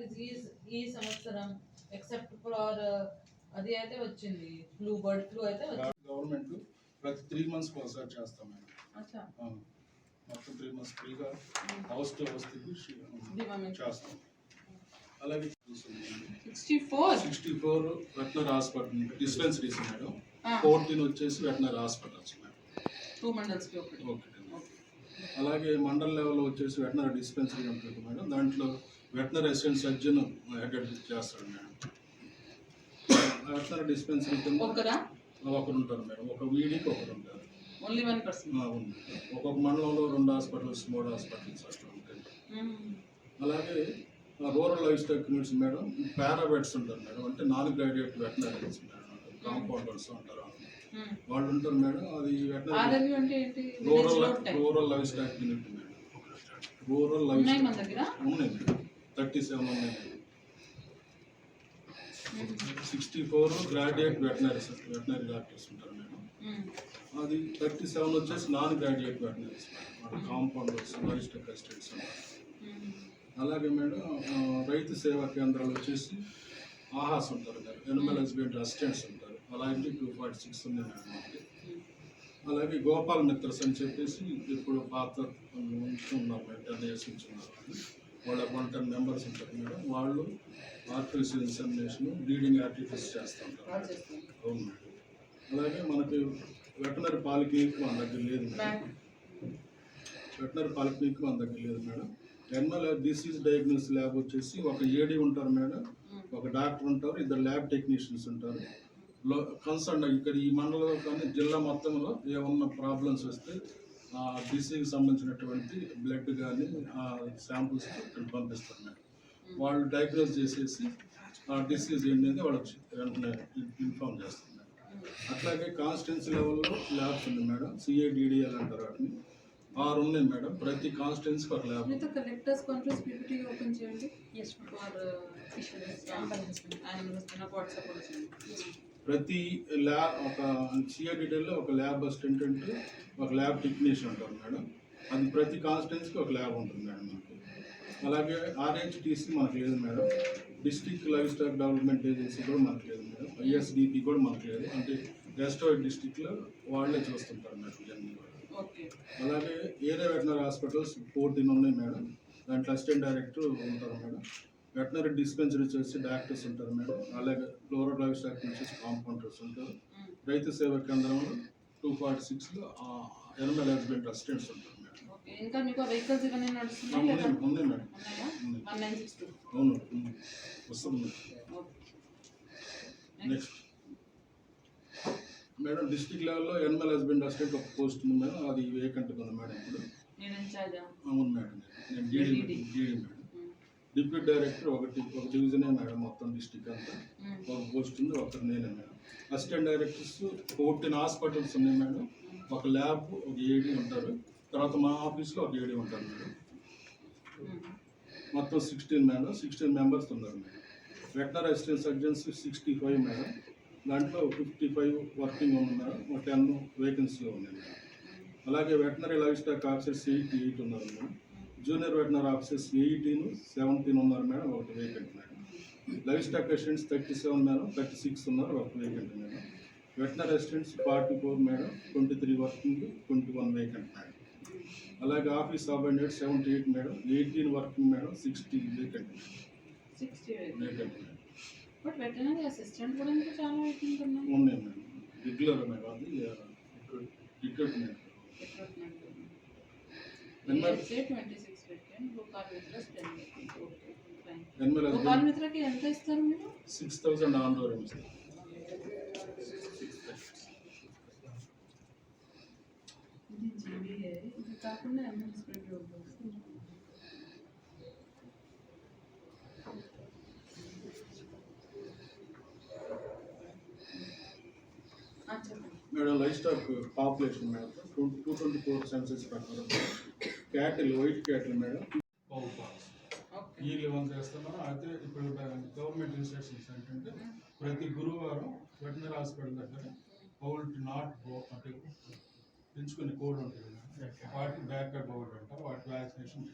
Disease ఈ సంవత్సరం except for అది అయితే వచ్చింది. ఫ్లూ బర్డ్ ఫ్లూ అయితే వచ్చింది. గవర్నమెంట్ ప్రతి త్రీ మంత్స్కి ఒకసారి చేస్తాం మేడం మొత్తం త్రీ మంత్స్ ఫ్రీగా హౌస్ టు హౌస్ చేస్తాం. అలాగే sixty four sixty four veterinary hospital dispensaries madam. Fourteen వచ్చేసి వెటనరీ హాస్పిటల్స్ మేడం. టూ మండల్స్కి ఒకటి. ఓకే. అలాగే మండల్ లెవెల్లో వచ్చేసి వెటనరీ డిస్పెన్సరీ ఉంటుంది మేడం. దాంట్లో వెటనరీ అసిస్టెంట్ సర్జన్ హెడ్ చేస్తాడు మేడం. వెటనరీ డిస్పెన్సరీ కింద ఒకరా? ఒకరు ఉంటారు మేడం. ఒక వీడికి ఒకరు ఉంటారు. ఓన్లీ వన్ పర్సన్ ఉంది. ఒక్కొక్క మండలంలో రెండు హాస్పిటల్స్ మూడు హాస్పిటల్స్ అట్లా ఉంటాయి. అలాగే rural life style units madam paravets ఉంటారు మేడం. అంటే non graduate veterinaries madam. Compounders అంటారు వాళ్ళు ఉంటారు మేడం అది veterinary rural. Rural life style unit madam. Rural life ఉన్నాయి ఉన్నాయి థర్టీ సెవెన్ ఉన్నాయి sixty four graduate veterinaries veterinary doctors ఉంటారు మేడం. అది థర్టీ సెవెన్ వచ్చేసి non graduate veterinaries compounders logistic assistants. అలాగే మేడం రైతు సేవా కేంద్రాలు వచ్చేసి ఆహాస్ ఉంటారు మేడం. ఎనిమల్ హస్బెండరీ అసిస్టెంట్స్ ఉంటారు. అలాంటి టూ ఫార్టీ సిక్స్ ఉన్నాయి మేడం మనకి. అలాగే గోపాల్ మిత్రస్ అని చెప్పేసి ఇప్పుడు పాత నుంచి ఉన్నారు మేడం టెన్ ఇయర్స్ నుంచి ఉన్నారు వాళ్ళ టెన్ మెంబర్స్ ఉంటారు మేడం. వాళ్ళు ఆర్టిఫిషియల్ ఇన్సెమినేషన్ బ్లీడింగ్ యాక్టివిటీస్ చేస్తూ ఉంటారు. అవును మేడం. అలాగే మనకి వెటనరీ పాలిక్లినిక్ మన దగ్గర లేదు మేడం. వెటనరీ పాలిక్లినిక్ మన దగ్గర లేదు madam. NL disease diagnose lab వచ్చేసి ఒక ఏడీ ఉంటారు మేడం. ఒక డాక్టర్ ఉంటారు ఇద్దరు ల్యాబ్ టెక్నీషియన్స్ ఉంటారు. లో కన్సర్న్ ఇక్కడ ఈ మండలంలో కానీ జిల్లా మొత్తంలో ఏమన్నా ప్రాబ్లమ్స్ వస్తే ఆ సంబంధించినటువంటి బ్లడ్ కానీ ఆ శాంపుల్స్ ఇక్కడ పంపిస్తారు మేడం వాళ్ళు డయాగ్నోస్ చేసేసి ఆ డిసీజ్ ఏంటనేది వాళ్ళకి వెంటనే ఇన్ఫామ్ చేస్తున్నారు. మేడం అట్లాగే కాన్స్టిట్యున్సీ లెవెల్లో ల్యాబ్స్ ఉంది మేడం. సిఐడిడిఎల్ అంటారు వాటిని. ఆరు ఉన్నాయి మేడం. ప్రతి కాన్స్టిట్యున్సీకి ఒక lab collectors conference PPT open చేయండి. ఫర్ హస్బెండ్ వాట్సాప్ వచ్చింది ప్రతి ల్యాబ్ ఒక సిఐడిలో ఒక ల్యాబ్ అసిస్టెంట్ అంటే ఒక ల్యాబ్ టెక్నీషియన్ ఉంటారు మేడం. అది ప్రతి కాన్స్టిట్యున్సీకి ఒక ల్యాబ్ ఉంటుంది మేడం మనకి అలాగే ఆర్హెచ్టీసీ మనకు లేదు madam. District life stock development agency కూడా మనకు లేదు మేడం. ఐఎస్డిపి కూడా మనకు లేదు. అంటే గెస్టోయిడ్ డిస్ట్రిక్ట్లో వాళ్ళే చూస్తుంటారు మేడం కూడా ఓకే అలాగే ఏరియా వెటనరీ హాస్పిటల్స్ ఫోర్టీన్ ఉన్నాయి మేడం. దాంట్లో అసిస్టెంట్ డైరెక్టర్ ఉంటారు మేడం. వెటనరీ డిస్పెన్సరీ వచ్చేసి డాక్టర్స్ ఉంటారు మేడం. అలాగే ఫ్లోరల్ లైఫ్ స్టాక్ వచ్చేసి కాంపౌండర్స్ ఉంటారు. రైతు సేవా కేంద్రంలో టూ ఫార్టీ సిక్స్లో ఎనిమల్ హస్బెండ్ అసిస్టెంట్స్ ఉంటారు మేడం. ఓకే. ఇంకా మీకు వెహికల్స్ ఇవన్నీ నడుస్తున్నాయి లేదా? ఉంది ఉంది మేడం. ఉన్నాయా? ఉంది. One nine six two. అవును. వస్తుంది నెక్స్ట్. మేడం డిస్ట్రిక్ట్ లెవెల్లో ఎనిమల్ హస్బెండ్ అసిస్టెంట్ ఒక పోస్ట్ ఉంది మేడం. అది వేకెంట్ ఉంది మేడం ఇప్పుడు. అవును మేడం. నేను DD. DD. Madam. Deputy director ఒకటి ఒక డివిజనే మేడం మొత్తం డిస్టిక్ అంతా. ఒక పోస్ట్ ఉంది ఒకటి నేనే madam. Assistant directors fourteen hospitals ఉన్నాయి మేడం. ఒక ల్యాబ్ ఒక ఏడీ ఉంటారు. తర్వాత మా ఆఫీస్లో ఒక ఏడీ ఉంటారు మేడం. మొత్తం సిక్స్టీన్ మేడం సిక్స్టీన్ మెంబర్స్ ఉన్నారు madam. Veterinary assistant surgeons sixty five madam. దాంట్లో ఫిఫ్టీ ఫైవ్ వర్కింగ్ ఉన్నారు. ఒక టెన్ వేకెన్సీలో ఉన్నాయి మేడం అలాగే veterinary livestock officers eighty eight ఉన్నారు madam. Junior veterinary officers eighteen seventeen ఉన్నారు మేడం ఒకటి vacant madam. Livestock assistants thirty seven madam thirty six ఉన్నారు ఒక vacant madam. Veterinary assistants forty four madam twenty three working twenty one vacant madam. అలాగే office subordinate seventy eight madam eighteen working madam sixty vacant vacant madam. But veterinary assistant కూడా ఇంకా చాలా vacant ఉన్నాయి ఉన్నాయి madam regular madam అది recruitment NL twenty six vacant Gopal Mitras ten vacant okay fine NL Gopal మిత్రకి ఎంత ఇస్తారు మీరు? Six thousand on door ఇది జీబీఏ ఇది కాకుండా ఎంఎల్ స్ప్రెడ్ చెప్పండి madam life stock population madam two two twenty four census ప్రకారం. Cattle white cattle madam. Okay. ఈ eleven చేస్తున్నాం అయితే ఇప్పుడు గవర్నమెంట్ ఇన్స్ట్రక్షన్స్ ఏంటంటే ప్రతి గురువారం వెటనరీ హాస్పిటల్ దగ్గర పౌల్ట్ నాట్ గో అంటే పెంచుకునే కోడ్ ఉంటుంది వాటి బ్యాక్ బౌల్డ్ అంటారు వాటి వ్యాక్సినేషన్.